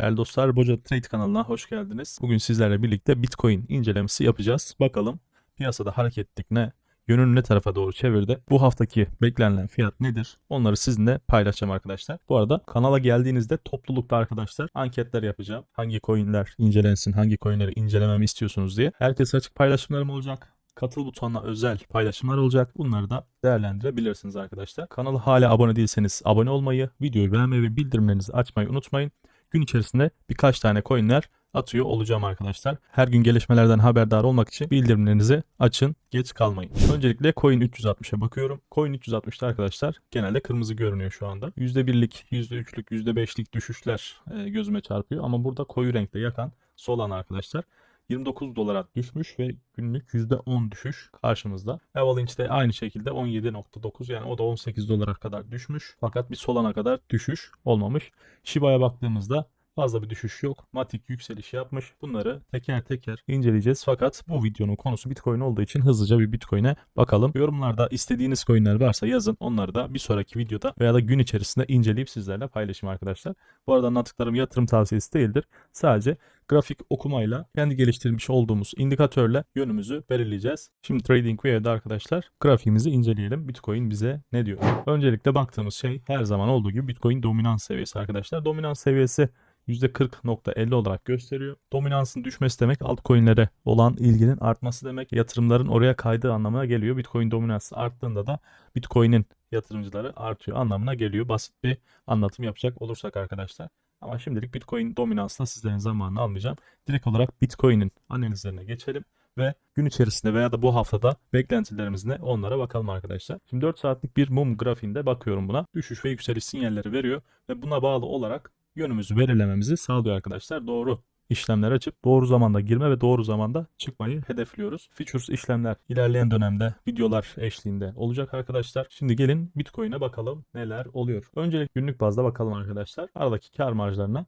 Değerli dostlar, Boca Trade kanalına hoş geldiniz. Bugün sizlerle birlikte Bitcoin incelemesi yapacağız. Bakalım piyasada hareketlik ne? Yönünü ne tarafa doğru çevirdi? Bu haftaki beklenilen fiyat nedir? Onları sizinle paylaşacağım arkadaşlar. Bu arada kanala geldiğinizde toplulukta arkadaşlar anketler yapacağım. Hangi coinler incelensin, hangi coinleri incelememi istiyorsunuz diye. Herkese açık paylaşımlarım olacak. Katıl butonuna özel paylaşımlar olacak. Bunları da değerlendirebilirsiniz arkadaşlar. Kanala hala abone değilseniz abone olmayı, videoyu beğenmeyi ve bildirimlerinizi açmayı unutmayın. Gün içerisinde birkaç tane coinler atıyor olacağım arkadaşlar. Her gün gelişmelerden haberdar olmak için bildirimlerinizi açın, geç kalmayın. Öncelikle Coin 360'a bakıyorum. Coin 360'ta arkadaşlar genelde kırmızı görünüyor şu anda. %1'lik, %3'lük, %5'lik düşüşler e, gözüme çarpıyor ama burada koyu renkte yakan Solana arkadaşlar 29 dolara düşmüş ve günlük %10 düşüş karşımızda. Avalanche de aynı şekilde 17.9 yani o da 18 dolara kadar düşmüş. Fakat bir Solana kadar düşüş olmamış. Shiba'ya baktığımızda fazla bir düşüş yok. Matic yükseliş yapmış. Bunları teker teker inceleyeceğiz. Fakat bu videonun konusu Bitcoin olduğu için hızlıca bir Bitcoin'e bakalım. Yorumlarda istediğiniz coinler varsa yazın. Onları da bir sonraki videoda veya da gün içerisinde inceleyip sizlerle paylaşayım arkadaşlar. Bu arada anlattıklarım yatırım tavsiyesi değildir. Sadece grafik okumayla kendi geliştirmiş olduğumuz indikatörle yönümüzü belirleyeceğiz. Şimdi TradingView'de arkadaşlar grafiğimizi inceleyelim. Bitcoin bize ne diyor? Öncelikle baktığımız şey her zaman olduğu gibi Bitcoin dominans seviyesi arkadaşlar. Dominans seviyesi %40.50 olarak gösteriyor. Dominansın düşmesi demek altcoin'lere olan ilginin artması demek. Yatırımların oraya kaydığı anlamına geliyor. Bitcoin dominansı arttığında da Bitcoin'in yatırımcıları artıyor anlamına geliyor. Basit bir anlatım yapacak olursak arkadaşlar. Ama şimdilik Bitcoin dominansla sizlerin zamanını almayacağım. Direkt olarak Bitcoin'in analizlerine geçelim ve gün içerisinde veya da bu haftada beklentilerimiz ne onlara bakalım arkadaşlar. Şimdi 4 saatlik bir mum grafiğinde bakıyorum buna. Düşüş ve yükseliş sinyalleri veriyor ve buna bağlı olarak yönümüzü belirlememizi sağlıyor arkadaşlar. Doğru işlemler açıp doğru zamanda girme ve doğru zamanda çıkmayı hedefliyoruz. Futures işlemler ilerleyen dönemde videolar eşliğinde olacak arkadaşlar. Şimdi gelin Bitcoin'e bakalım neler oluyor. Öncelik günlük bazda bakalım arkadaşlar. Aradaki kar marjlarına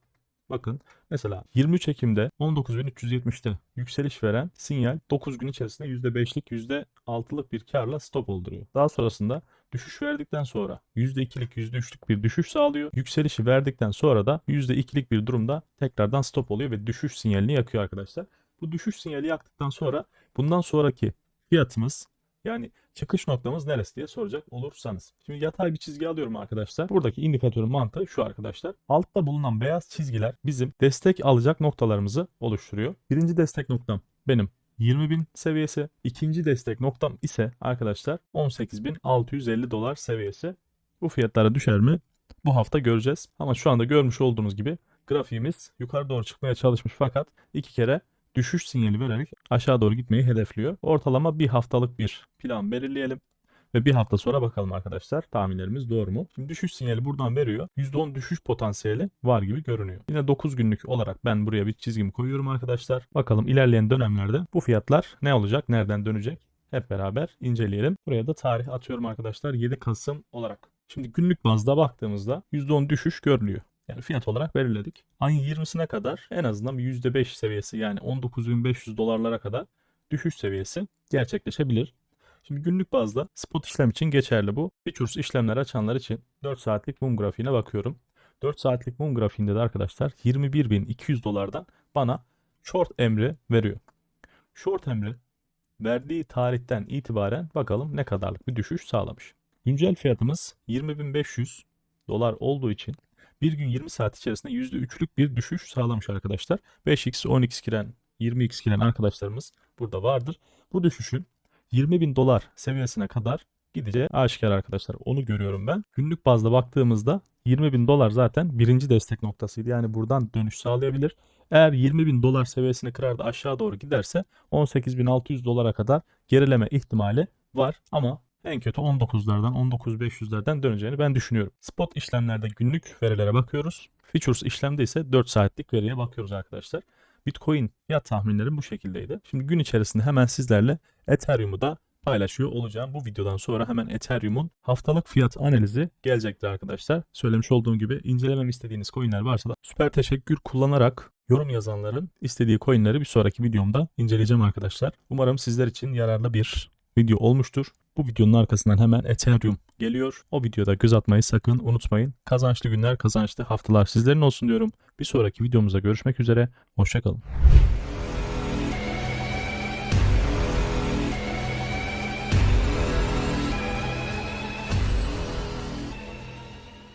Bakın mesela 23 Ekim'de 19.370'te yükseliş veren sinyal 9 gün içerisinde %5'lik %6'lık bir karla stop olduruyor. Daha sonrasında düşüş verdikten sonra %2'lik %3'lük bir düşüş sağlıyor. Yükselişi verdikten sonra da %2'lik bir durumda tekrardan stop oluyor ve düşüş sinyalini yakıyor arkadaşlar. Bu düşüş sinyali yaktıktan sonra bundan sonraki fiyatımız yani çıkış noktamız neresi diye soracak olursanız. Şimdi yatay bir çizgi alıyorum arkadaşlar. Buradaki indikatörün mantığı şu arkadaşlar. Altta bulunan beyaz çizgiler bizim destek alacak noktalarımızı oluşturuyor. Birinci destek noktam benim 20.000 seviyesi. İkinci destek noktam ise arkadaşlar 18.650 dolar seviyesi. Bu fiyatlara düşer mi? Bu hafta göreceğiz. Ama şu anda görmüş olduğunuz gibi grafiğimiz yukarı doğru çıkmaya çalışmış fakat iki kere düşüş sinyali vererek aşağı doğru gitmeyi hedefliyor. Ortalama bir haftalık bir plan belirleyelim. Ve bir hafta sonra bakalım arkadaşlar tahminlerimiz doğru mu? Şimdi düşüş sinyali buradan veriyor. %10 düşüş potansiyeli var gibi görünüyor. Yine 9 günlük olarak ben buraya bir çizgimi koyuyorum arkadaşlar. Bakalım ilerleyen dönemlerde bu fiyatlar ne olacak, nereden dönecek? Hep beraber inceleyelim. Buraya da tarih atıyorum arkadaşlar 7 Kasım olarak. Şimdi günlük bazda baktığımızda %10 düşüş görülüyor. Yani fiyat olarak belirledik. Ayın 20'sine kadar en azından bir %5 seviyesi yani 19.500 dolarlara kadar düşüş seviyesi gerçekleşebilir. Şimdi günlük bazda spot işlem için geçerli bu. Futures işlemler açanlar için 4 saatlik mum grafiğine bakıyorum. 4 saatlik mum grafiğinde de arkadaşlar 21.200 dolardan bana short emri veriyor. Short emri verdiği tarihten itibaren bakalım ne kadarlık bir düşüş sağlamış. Güncel fiyatımız 20.500 dolar olduğu için bir gün 20 saat içerisinde %3'lük bir düşüş sağlamış arkadaşlar. 5x, 10x giren, 20x giren arkadaşlarımız burada vardır. Bu düşüşün 20 bin dolar seviyesine kadar gideceği aşikar arkadaşlar. Onu görüyorum ben. Günlük bazda baktığımızda 20 bin dolar zaten birinci destek noktasıydı. Yani buradan dönüş sağlayabilir. Eğer 20 bin dolar seviyesini kırar da aşağı doğru giderse 18.600 dolara kadar gerileme ihtimali var. Ama en kötü 19'lardan 19.500'lerden döneceğini ben düşünüyorum. Spot işlemlerde günlük verilere bakıyoruz. Futures işlemde ise 4 saatlik veriye bakıyoruz arkadaşlar. Bitcoin fiyat tahminlerim bu şekildeydi. Şimdi gün içerisinde hemen sizlerle Ethereum'u da paylaşıyor olacağım. Bu videodan sonra hemen Ethereum'un haftalık fiyat analizi gelecektir arkadaşlar. Söylemiş olduğum gibi incelemem istediğiniz coinler varsa da süper teşekkür kullanarak yorum yazanların istediği coinleri bir sonraki videomda inceleyeceğim arkadaşlar. Umarım sizler için yararlı bir video olmuştur. Bu videonun arkasından hemen Ethereum geliyor. O videoda göz atmayı sakın unutmayın. Kazançlı günler, kazançlı haftalar sizlerin olsun diyorum. Bir sonraki videomuzda görüşmek üzere. Hoşçakalın.